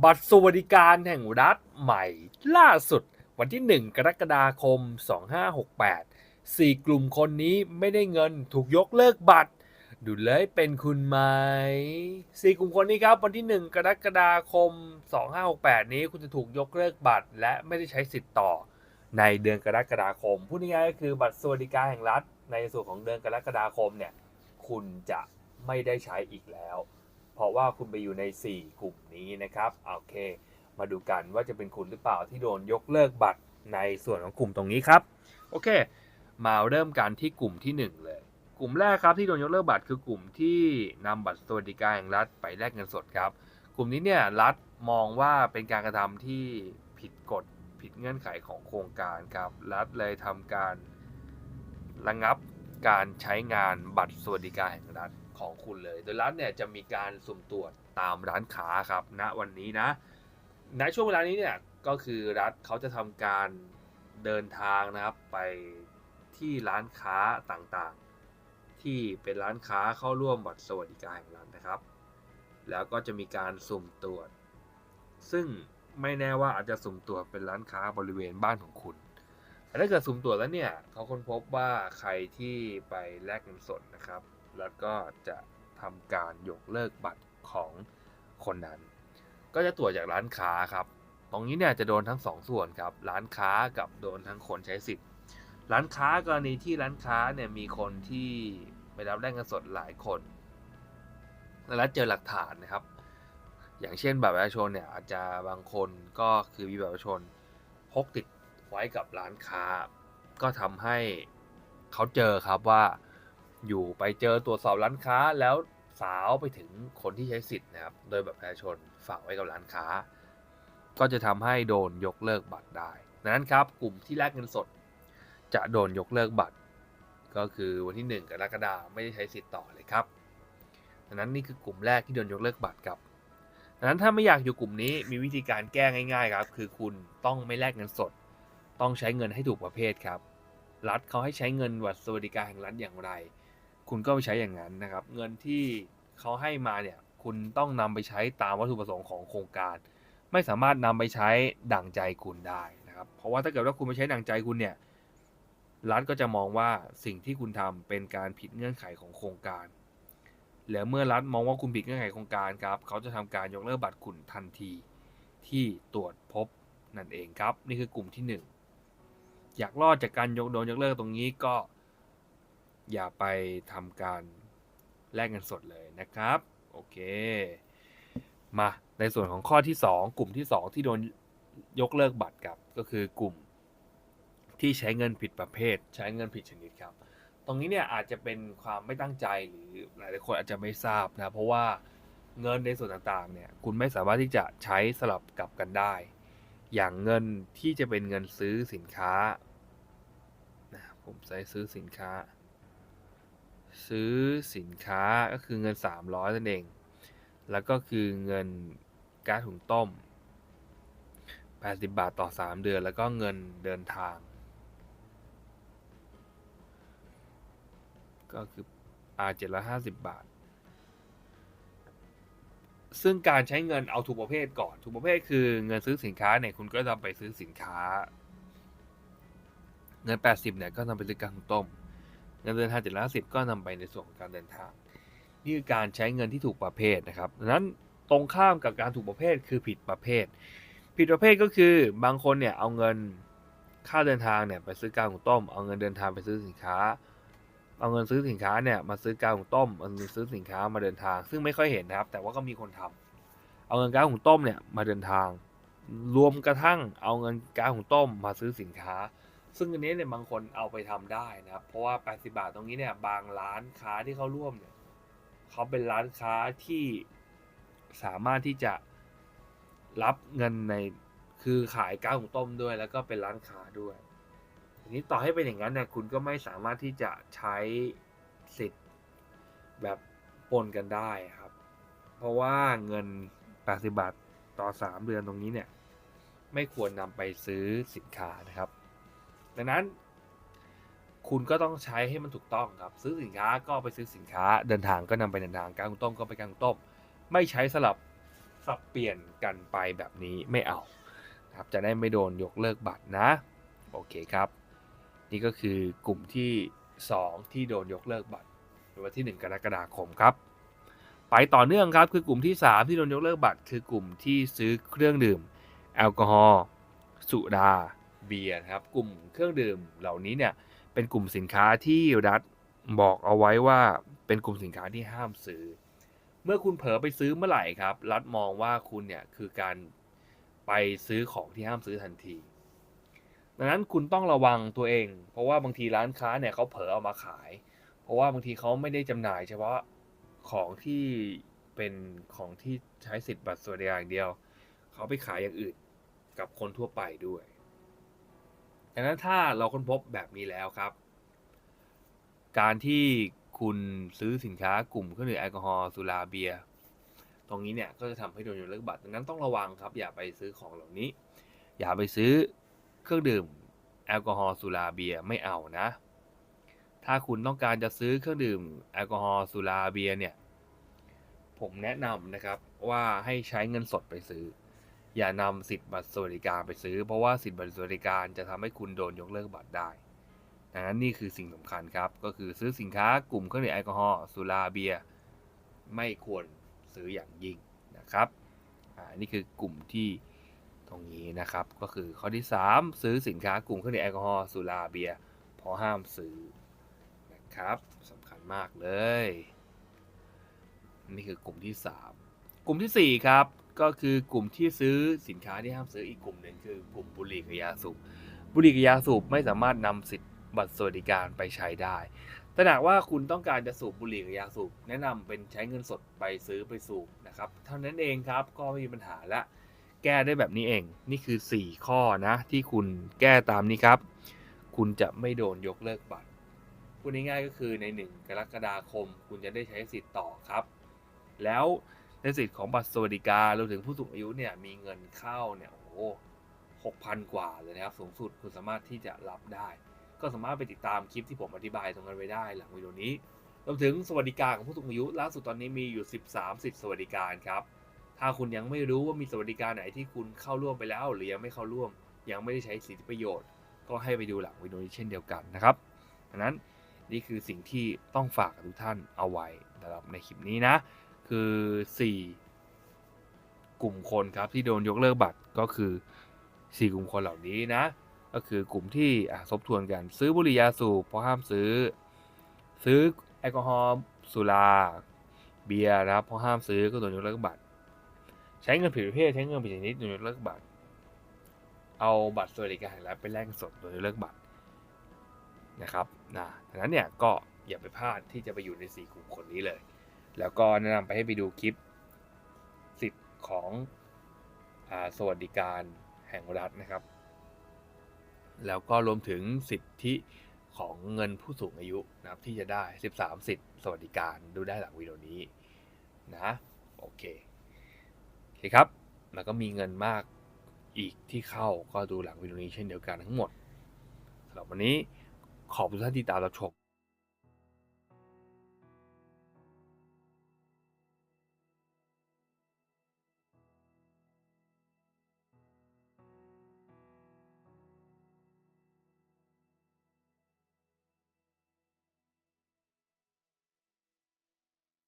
บัตรสวัสดิการแห่งรัฐใหม่ล่าสุด วันที่ 1 กรกฎาคม 2568 4 กลุ่มคนนี้ไม่ได้เงินถูกยกเลิกบัตร ดูเลยเป็นคุณไหม 4 กลุ่มคนนี้ครับ วันที่ 1 กรกฎาคม 2568 นี้คุณจะถูกยกเลิกบัตร และไม่ได้ใช้สิทธิ์ต่อ ในเดือนกรกฎาคม พูดง่ายๆก็คือบัตรสวัสดิการแห่งรัฐ ในส่วนของเดือนกรกฎาคมเนี่ยคุณจะไม่ได้ใช้อีกแล้ว เพราะว่าคุณไปอยู่ใน 4 กลุ่มนี้นะครับโอเค มาดูกันว่าจะเป็นคุณหรือเปล่าที่โดนยกเลิกบัตรในส่วนของกลุ่มตรงนี้ครับโอเค มาเริ่มกันที่กลุ่มที่ 1 เลย กลุ่มแรกครับที่โดนยกเลิกบัตรคือกลุ่มที่นำบัตรสวัสดิการแห่งรัฐไปแลกเงินสดครับ กลุ่มนี้เนี่ยรัฐมองว่าเป็นการกระทำที่ผิดกฎผิดเงื่อนไขของโครงการครับ รัฐเลยทำการระงับการใช้งานบัตรสวัสดิการแห่งรัฐ ของคุณเลย โดยรัฐเนี่ยจะมีการสุ่มตรวจตามร้านค้าครับณวันนี้นะณช่วงเวลานี้เนี่ยก็คือรัฐเขาจะทำการเดินทางนะครับไปที่ร้านค้าต่างๆ ที่เป็นร้านค้าเข้าร่วมบัตรสวัสดิการแห่งรัฐนะครับ แล้วก็จะมีการสุ่มตรวจ ซึ่งไม่แน่ว่าอาจจะสุ่มตรวจเป็นร้านค้าบริเวณบ้านของคุณแต่ถ้าเกิดสุ่มตรวจแล้วเนี่ยเขาค้นพบว่าใครที่ไปแลกเงินสดนะครับ แล้วก็จะทำการยกเลิกบัตรของคนนั้น ก็จะตรวจจากร้านค้าครับ ตรงนี้เนี่ยจะโดนทั้งสองส่วนครับ ร้านค้ากับโดนทั้งคนใช้สิทธิ์ ร้านค้ากรณีที่ร้านค้าเนี่ยมีคนที่ไปรับแลกเงินสดหลายคน แล้วเจอหลักฐานนะครับ อย่างเช่นบัตรประชาชนเนี่ยอาจจะบางคนก็คือมีบัตรประชาชนพกติดไว้กับร้านค้า ก็ทำให้เขาเจอครับว่า อยู่ไปเจอตรวจสอบร้านค้าแล้วสาวไปถึงคนที่ใช้สิทธิ์นะครับ โดยแบัตรประชาชนฝากไว้กับร้านค้า ก็จะทำให้โดนยกเลิกบัตรได้ดังนั้นครับ กลุ่มที่แลกเงินสด จะโดนยกเลิกบัตร ก็คือวันที่ 1กรกฎาคมไม่ได้ใช้สิทธิ์ต่อเลยครับดังนั้นนี่คือกลุ่มแรกที่โดนยกเลิกบัตรครับดังนั้นถ้าไม่อยากอยู่กลุ่มนี้มีวิธีการแก้ง่าย ๆ ครับ คือคุณต้องไม่แลกเงินสด ต้องใช้เงินให้ถูกประเภทครับ รัฐเขาให้ใช้เงินบัตสวัสดิการแห่งรัฐอย่างไร คุณก็ไปใช้อย่างนั้นนะครับ เงินที่เขาให้มาเนี่ย คุณต้องนำไปใช้ตามวัตถุประสงค์ของโครงการ ไม่สามารถนำไปใช้ดั่งใจคุณได้นะครับ เพราะว่าถ้าเกิดว่าคุณไปใช้ดั่งใจคุณเนี่ยรัฐก็จะมองว่าสิ่งที่คุณทำเป็นการผิดเงื่อนไขของโครงการ แล้วเมื่อรัฐมองว่าคุณผิดเงื่อนไขโครงการครับ เขาจะทำการยกเลิกบัตรคุณทันทีที่ตรวจพบนั่นเองครับ นี่คือกลุ่มที่หนึ่งอยากรอดจากการยกโดนยกเลิกตรงนี้ก็ อย่าไปทำการแลกเงินสดเลยนะครับ โอเค มาในส่วนของข้อที่ 2 กลุ่มที่ 2 ที่โดนยกเลิกบัตรครับ ก็คือกลุ่มที่ใช้เงินผิดประเภท ใช้เงินผิดชนิดครับ ตรงนี้เนี่ยอาจจะเป็นความไม่ตั้งใจหรือหลายๆคนอาจจะไม่ทราบนะ เพราะว่าเงินในส่วนต่างๆเนี่ยคุณไม่สามารถที่จะใช้สลับกลับกันได้ อย่างเงินที่จะเป็นเงินซื้อสินค้านะผมใช้ซื้อสินค้า ซื้อสินค้าก็คือเงิน 300นั่นเอง แล้วก็คือเงินก๊าซถุงต้ม 80 บาทต่อ 3 เดือน แล้วก็เงินเดินทาง ก็คือ R 750บาท ซึ่งการใช้เงินเอาถูกประเภทก่อนถูกประเภทคือเงินซื้อสินค้าเนี่ยคุณก็นำไปซื้อสินค้า เงิน 80เนี่ยก็นำไปซื้อก๊าซหุงต้ม เงินเดือนทาง750ก็นำไปในส่วนของการเดินทาง นี่คือการใช้เงินที่ถูกประเภทนะครับดังนั้นตรงข้ามกับการถูกประเภทคือผิดประเภท ผิดประเภทก็คือบางคนเนี่ยเอาเงินค่าเดินทางเนี่ยไปซื้อกาซหุงต้ม เอาเงินเดินทางไปซื้อสินค้า เอาเงินซื้อสินค้าเนี่ยมาซื้อกาซหุงต้มเอาเงินซื้อสินค้ามาเดินทาง ซึ่งไม่ค่อยเห็นนะครับ แต่ว่าก็มีคนทำเอาเงินกาซหุงต้มเนี่ยมาเดินทาง รวมกระทั่งเอาเงินกาซหุงต้มมาซื้อสินค้า ซึ่งอันนี้เนี่ยบางคนเอาไปทำได้นะครับ เพราะว่า 80 บาทตรงนี้เนี่ยบางร้านค้าที่เขาร่วมเนี่ยเขาเป็นร้านค้าที่สามารถที่จะรับเงินในคือขายก๊าซหุงต้มด้วย แล้วก็เป็นร้านค้าด้วยทีนี้ต่อให้เป็นอย่างนั้นเนี่ยคุณก็ไม่สามารถที่จะใช้สิทธิ์แบบปนกันได้ครับ เพราะว่าเงิน 80 บาทต่อ 3 เดือนตรงนี้เนี่ย ไม่ควรนำไปซื้อสินค้านะครับ ดังนั้น คุณก็ต้องใช้ให้มันถูกต้องครับ ซื้อสินค้าก็ไปซื้อสินค้า เดินทางก็นำไปเดินทางการหุต้มก็ไปการหุต้ม ไม่ใช้สลับสับเปลี่ยนกันไปแบบนี้ไม่เอาครับจะได้ไม่โดนยกเลิกบัตรนะ โอเคครับ นี่ก็คือกลุ่มที่ 2 ที่โดนยกเลิกบัตรในวันที่ 1 กรกฎาคมครับ ไปต่อเนื่องครับคือกลุ่มที่ 3 ที่โดนยกเลิกบัตร คือกลุ่มที่ซื้อเครื่องดื่ม แอลกอฮอล์สุรา เบียร์นะครับ กลุ่มเครื่องดื่มเหล่านี้เนี่ยเป็นกลุ่มสินค้าที่รัฐบอกเอาไว้ว่าเป็นกลุ่มสินค้าที่ห้ามซื้อ เมื่อคุณเผลอไปซื้อเมื่อไหร่ครับ รัฐมองว่าคุณเนี่ยคือการไปซื้อของที่ห้ามซื้อทันที ดังนั้นคุณต้องระวังตัวเอง เพราะว่าบางทีร้านค้าเนี่ยเขาเผลอเอามาขาย เพราะว่าบางทีเขาไม่ได้จำหน่าย เฉพาะของที่เป็นของที่ใช้สิทธิ์บัตรสวัสดิการอย่างเดียว เขาไปขายอย่างอื่นกับคนทั่วไปด้วย ดังนั้นถ้าเราค้นพบแบบนี้แล้วครับ การที่คุณซื้อสินค้ากลุ่มเครื่องดื่มแอลกอฮอล์สุราเบียร์ตรงนี้เนี่ยก็จะทำให้โดนยกเลิกบัตรดังนั้นต้องระวังครับ อย่าไปซื้อของเหล่านี้ อย่าไปซื้อเครื่องดื่มแอลกอฮอล์สุราเบียร์ไม่เอานะ ถ้าคุณต้องการจะซื้อเครื่องดื่มแอลกอฮอล์สุราเบียร์เนี่ย ผมแนะนำนะครับว่าให้ใช้เงินสดไปซื้อ อย่านำสิทธิ์บัตรสวัสดิการไปซื้อ เพราะว่าสิทธิ์บัตรสวัสดิการจะทำให้คุณโดนยกเลิกบัตรได้ดังนั้นนี่คือสิ่งสำคัญครับ ก็คือซื้อสินค้ากลุ่มเครื่องดื่มแอลกอฮอล์สุราเบียร์ไม่ควรซื้ออย่างยิ่งนะครับอ่านี่คือกลุ่มที่ตรงนี้นะครับ ก็คือข้อที่ 3 ซื้อสินค้ากลุ่มเครื่องดื่มแอลกอฮอล์สุราเบียร์พราะห้ามซื้อนะครับสำคัญมากเลย นี่คือกลุ่มที่ 3 กลุ่มทีสี่4 ครับ ก็คือกลุ่มที่ซื้อสินค้าที่ห้ามซื้ออีกกลุ่มหนึ่งคือกลุ่มบุหรี่กับยาสูบบุหรี่กับยาสูบไม่สามารถนำสิทธิ์บัตรสวัสดิการไปใช้ได้แต่หากว่าคุณต้องการจะสูบบุหรี่กับยาสูบแนะนำเป็นใช้เงินสดไปซื้อไปสูบนะครับเท่านั้นเองครับก็ไม่มีปัญหาละแก้ได้แบบนี้เอง นี่คือ 4 ข้อนะที่คุณแก้ตามนี้ครับ คุณจะไม่โดนยกเลิกบัตรพูดง่ายๆก็คือใน 1 กรกฎาคม คุณจะได้ใช้สิทธิ์ต่อครับ แล้ว ในสิทธิ์ของบัตรสวัสดิการรวมถึงผู้สูงอายุเนี่ยมีเงินเข้าเนี่ยโอ้โหหกพันกว่าเลยนะครับ สูงสุดคุณสามารถที่จะรับได้ ก็สามารถไปติดตามคลิปที่ผมอธิบายตรงนั้นไว้ได้หลังวิดีโอนี้รวมถึงสวัสดิการของผู้สูงอายุล่าสุดตอนนี้มีอยู่ 13สิทธิสวัสดิการครับถ้าคุณยังไม่รู้ว่ามีสวัสดิการไหนที่คุณเข้าร่วมไปแล้ว หรือยังไม่เข้าร่วม ยังไม่ได้ใช้สิทธิประโยชน์ ก็ให้ไปดูหลังวิดีโอนี้เช่นเดียวกันนะครับดังนั้นนี่คือสิ่งที่ต้องฝากกับทุกท่านเอาไว้สำหรับในคลิปนี้นะ คือ4กลุ่มคนครับที่โดนยกเลิกบัตรก็คือ4กลุ่มคนเหล่านี้นะ ก็คือกลุ่มที่อะทบทวนกันซื้อบุหรี่ยาสูบเพราะห้ามซื้อ ซื้อแอลกอฮอล์สุราเบียร์นะครับเพราะห้ามซื้อก็โดนยกเลิกบัตร ใช้เงินผิดประเภทใช้เงินผิดชนิดโดนยกเลิกบัตร เอาบัตรสวัสดิการแห่งรัฐไปแลกเงินสดโดนยกเลิกบัตรนะครับนะดังนั้นเนี่ยก็อย่าไปพลาดที่จะไปอยู่ใน4กลุ่มคนนี้เลย แล้วก็แนะนำไปให้ไปดูคลิปสิทธิ์ของอสวัสดิการแห่งรัฐนะครับ แล้วก็รวมถึงสิทธิของเงินผู้สูงอายุนะครับที่จะได้ 13 สิทธิสวัสดิการดูได้หลังวิดีโอนี้นะโอเคโอเคครับ แล้วก็มีเงินมากอีกที่เข้าก็ดูหลังวิดีโอนี้เช่นเดียวกันทั้งหมดสำหรับวันนี้ขอบคุณท่านที่ตามรับชม